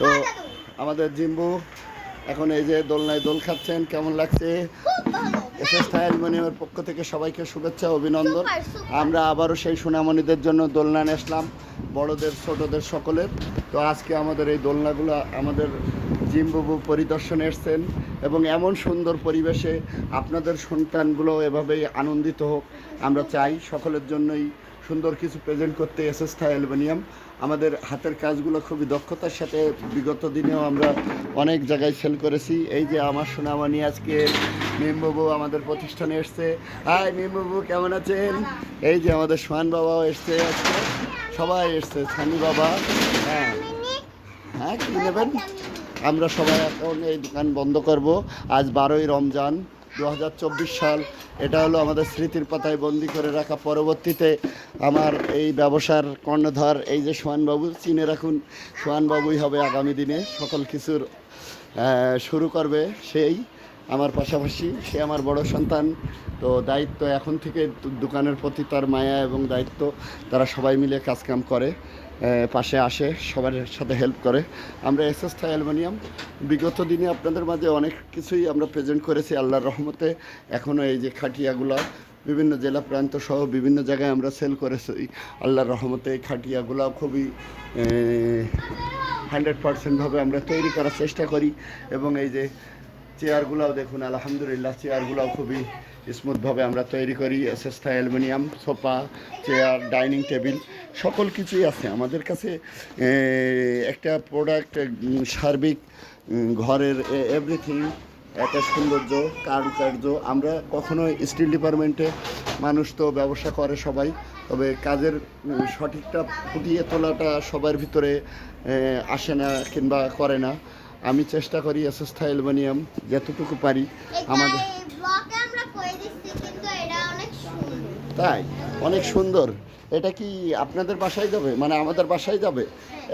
তো আমাদের জিম্বু এখন এই যে দোলনায় দোল খাচ্ছেন কেমন লাগছে? এস এস অ্যালুমিনিয়ামের পক্ষ থেকে সবাইকে শুভেচ্ছা অভিনন্দন. আমরা আবারও সেই সোনামণিদের জন্য দোলনা নিয়ে আসলাম বড়দের ছোটদের সকলের। তো আজকে আমাদের এই দোলনাগুলো আমাদের জিম্বুবু পরিদর্শনে এসছেন এবং এমন সুন্দর পরিবেশে আপনাদের সন্তানগুলো এভাবেই আনন্দিত হোক। আমরা চাই সকলের জন্যই সুন্দর কিছু প্রেজেন্ট করতে এস এস অ্যালুমিনিয়াম আমাদের হাতের কাজগুলো খুবই দক্ষতার সাথে বিগত দিনেও আমরা অনেক জায়গায় সেল করেছি। এই যে আমার সোনামণি আজকে মিমবাবু আমাদের প্রতিষ্ঠানে এসছে। হাই মিমবাবু, কেমন আছেন? এই যে আমাদের সোহান বাবাও এসছে আজকে। সবাই এসছে, সানি বাবা। হ্যাঁ। হ্যাঁ কি নেবেন? আমরা সবাই এখন এই দোকান বন্ধ করব। আজ বারোই রমজান। দু হাজার চব্বিশ সাল এটা হলো আমাদের স্মৃতির পাতায় বন্দি করে রাখা পরবর্তীতে আমার এই ব্যবসার কর্ণধর এই যে সোহানবাবু, চিনে রাখুন, সোহানবাবুই হবে আগামী দিনে সকল কিছুর শুরু করবে সেই আমার পাশাপাশি। সে আমার বড় সন্তান, তো দায়িত্ব এখন থেকে দোকানের প্রতি তার মায়া এবং দায়িত্ব, তারা সবাই মিলে কাজকাম করে। পাশে আসে, সবার সাথে হেল্প করে। আমরা এস এস অ্যালুমিনিয়াম বিগত দিনে আপনাদের মাঝে অনেক কিছুই আমরা প্রেজেন্ট করেছি আল্লাহর রহমতে। এখনও এই যে খাটিয়াগুলো, বিভিন্ন জেলা প্রান্ত সহ বিভিন্ন জায়গায় আমরা সেল করেছি। আল্লাহর রহমতে এই খাটিয়াগুলো খুবই হান্ড্রেড পার্সেন্টভাবে আমরা তৈরি করার চেষ্টা করি। এবং এই যে চেয়ারগুলোও দেখুন, আলহামদুলিল্লাহ, চেয়ারগুলোও খুবই স্মুথভাবে আমরা তৈরি করি, এসএসটা aluminium, sofa, chair, dining table, সকল কিছুই আছে। আমাদের কাছে একটা প্রোডাক্ট সার্বিক ঘরের এভরিথিং একটা সৌন্দর্য, কারুকার্য। আমরা কখনো স্টিল ডিপার্টমেন্টে মানুষ তো ব্যবসা করে সবাই, তবে কাজের সঠিকটা ফুটিয়ে তোলাটা সবার ভিতরে আসে না কিংবা করে না। আমি চেষ্টা করি এসএসথা অ্যালুমিনিয়াম যতটুকু পারি আমাদের তাই? অনেক সুন্দর। এটা কি আপনাদের বাসায় যাবে? মানে আমাদের বাসায় যাবে?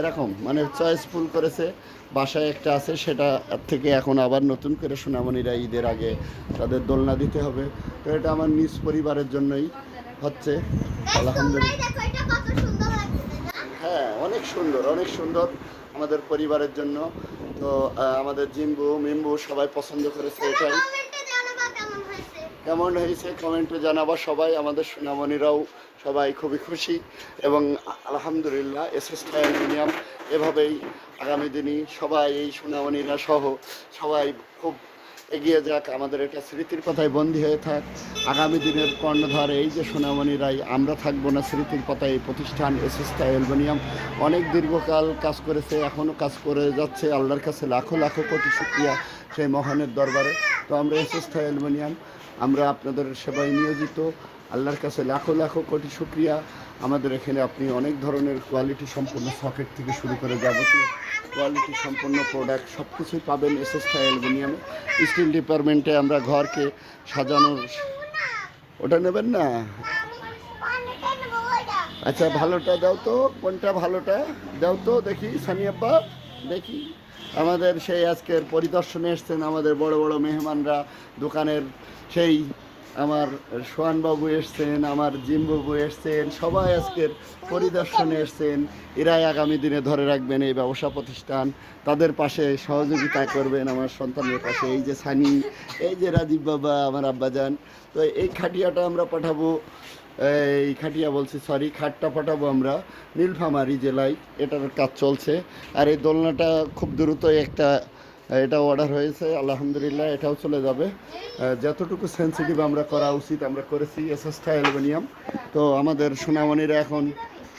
এরকম মানে চয়েসফুল করেছে। বাসায় একটা আছে সেটা থেকে এখন আবার নতুন করে সোনামণিরা ঈদের আগে তাদের দোলনা দিতে হবে। তো এটা আমার নিজ পরিবারের জন্যই হচ্ছে। আলহামদুলিল্লাহ। হ্যাঁ অনেক সুন্দর অনেক সুন্দর আমাদের পরিবারের জন্য। তো আমাদের জিম্বু মিম্বু সবাই পছন্দ করেছে এটাই। কেমন হয়েছে? কেমন হয়েছে কমেন্টে জানাবা সবাই আমাদের সোনামণিরাও সবাই খুবই খুশি এবং আলহামদুলিল্লাহ এস এস অ্যালুমিনিয়াম এভাবেই আগামী দিনই সবাই এই সোনামণিরা সহ সবাই খুব এগিয়ে যাক, আমাদের এটা স্মৃতির কথায় বন্দী হয়ে থাক। আগামী দিনের কর্ণধার এই যে সোনামণি রায়, আমরা থাকব না স্মৃতির পথায় এই প্রতিষ্ঠান এসিস্তা এস অ্যালুমিনিয়াম অনেক দীর্ঘকাল কাজ করেছে, এখনও কাজ করে যাচ্ছে। আল্লাহর কাছে লাখো লাখো কোটি শুক্রিয়া সেই মহানের দরবারে। তো আমরা এসিস্তা এস অ্যালুমিনিয়াম আমরা আপনাদের সেবায় নিয়োজিত। আল্লাহর কাছে লাখো লাখো কোটি শুক্রিয়া। আমাদের এখানে আপনি অনেক ধরনের কোয়ালিটি সম্পন্ন সকেট থেকে শুরু করে যাবতীয় কোয়ালিটি সম্পন্ন প্রোডাক্ট সব কিছুই পাবেন এস এস অ্যালুমিনিয়ামে স্টিল ডিপার্টমেন্টে আমরা ঘরকে সাজানোর ওটা নেবেন না? আচ্ছা ভালোটা দাও তো। কোনটা ভালোটা? দাও তো, দেখি। সানি দেখি। আমাদের সেই আজকের পরিদর্শনে এসছেন আমাদের বড় বড় মেহমানরা। দোকানের সেই আমার সোহানবাবু এসছেন, আমার জিমবাবু এসছেন, সবাই আজকের পরিদর্শনে এসছেন। এরাই আগামী দিনে ধরে রাখবেন এই ব্যবসা প্রতিষ্ঠান। তাদের পাশে সহযোগিতা করবেন আমার সন্তানের পাশে। এই যে সানি, এই যে রাজীব বাবা, আমার আব্বাজান। তো এই খাটিয়াটা আমরা পাঠাবো, এই খাটিয়া বলছি সরি খাটটা পাঠাবো আমরা নীলফামারী জেলায়। এটার কাজ চলছে। আর এই দোলনাটা খুব দ্রুতই একটা এটা অর্ডার হয়েছে, আলহামদুলিল্লাহ এটাও চলে যাবে। যতটুকু সেন্সিটিভ আমরা করা উচিত, আমরা করেছি এসএসটা অ্যালুমিনিয়াম। তো আমাদের সোনামণিরা এখন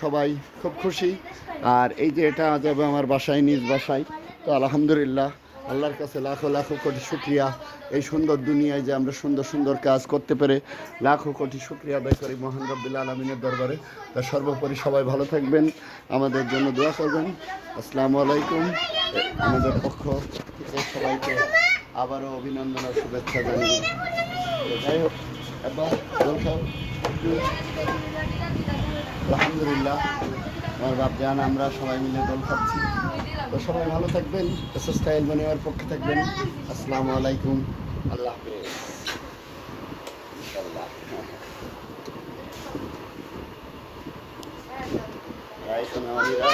সবাই খুব খুশি। আর এই যে এটা যাবে আমার বাসায়, নিজ বাসায়। তো আলহামদুলিল্লাহ আল্লাহর কাছে লাখো লাখো কোটি শুক্রিয়া। এই সুন্দর দুনিয়ায় যে আমরা সুন্দর সুন্দর কাজ করতে পেরে লাখো কোটি শুক্রিয়া আদায় করি মহান রব্বিল আলমিনের দরবারে। তা সর্বোপরি সবাই ভালো থাকবেন। আমাদের জন্য দোয়া করবেন। আসসালামু আলাইকুম। আমাদের পক্ষ থেকে সবাইকে আবারও অভিনন্দন আর শুভেচ্ছা জানিয়ে যাই হোক। আলহামদুলিল্লাহ। আমার বাপ জান, আমরা সবাই মিলে দোল খাচ্ছি তো সবাই ভালো থাকবেন এস এস বানিয়ার পক্ষে থাকবেন। আসসালামু আলাইকুম। আল্লাহ হাফেজ। আল্লাহ রাইসোনাওয়ালিরা